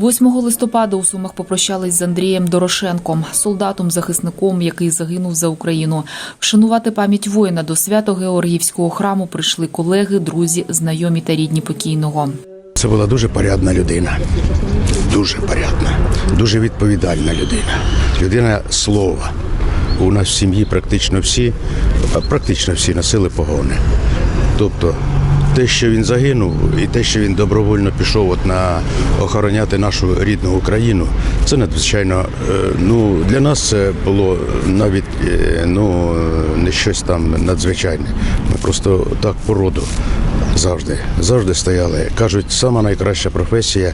8 листопада у Сумах попрощались з Андрієм Дорошенком, солдатом-захисником, який загинув за Україну. Вшанувати пам'ять воїна до Свято-Георгіївського храму прийшли колеги, друзі, знайомі та рідні покійного. Це була дуже порядна людина. Дуже порядна, дуже відповідальна людина. Людина слова. У нас в сім'ї практично всі, практично всі носили погони. Тобто те, що він загинув, і те, що він добровольно пішов от на охороняти нашу рідну Україну, це надзвичайно е, ну для нас це було навіть е, ну не щось там надзвичайне. Ми просто так по роду завжди, завжди стояли. Кажуть, сама найкраща професія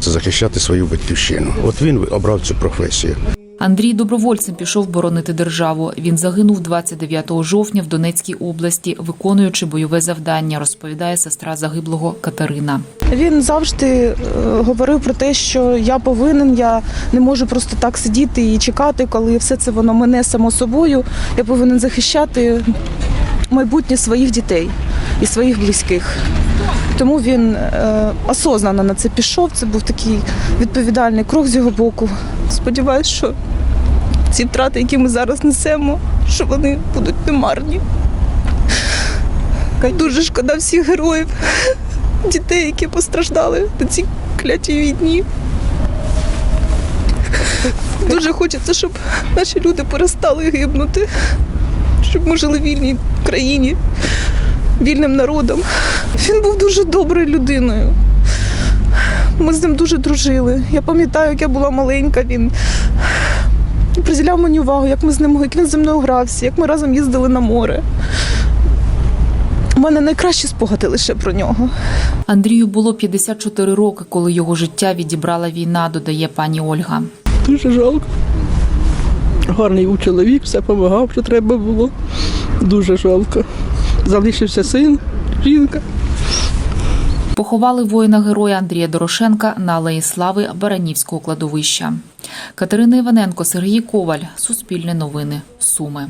це захищати свою батьківщину. От він обрав цю професію. Андрій добровольцем пішов боронити державу. Він загинув 29 жовтня в Донецькій області, виконуючи бойове завдання, розповідає сестра загиблого Катерина. Він завжди е, говорив про те, що я повинен, я не можу просто так сидіти і чекати, коли все це воно мене само собою. Я повинен захищати майбутнє своїх дітей і своїх близьких. Тому він е, осознанно на це пішов. Це був такий відповідальний крок з його боку. Сподіваюсь, що ці втрати, які ми зараз несемо, що вони будуть немарні. Дуже шкода всіх героїв дітей, які постраждали на цій клятій війні. Дуже хочеться, щоб наші люди перестали гибнути, щоб ми жили в вільній країні, вільним народом. Він був дуже доброю людиною. Ми з ним дуже дружили. Я пам'ятаю, як я була маленька, він приділяв мені увагу, як ми з ним, як він зі мною грався, як ми разом їздили на море. У мене найкращі спогади лише про нього. Андрію було 54 роки, коли його життя відібрала війна, додає пані Ольга. Дуже жалко. Гарний був чоловік, все допомагав, що треба було. Дуже жалко. Залишився син, жінка. Поховали воїна-героя Андрія Дорошенка на Алеї Слави Баранівського кладовища. Катерина Іваненко, Сергій Коваль. Суспільне новини. Суми.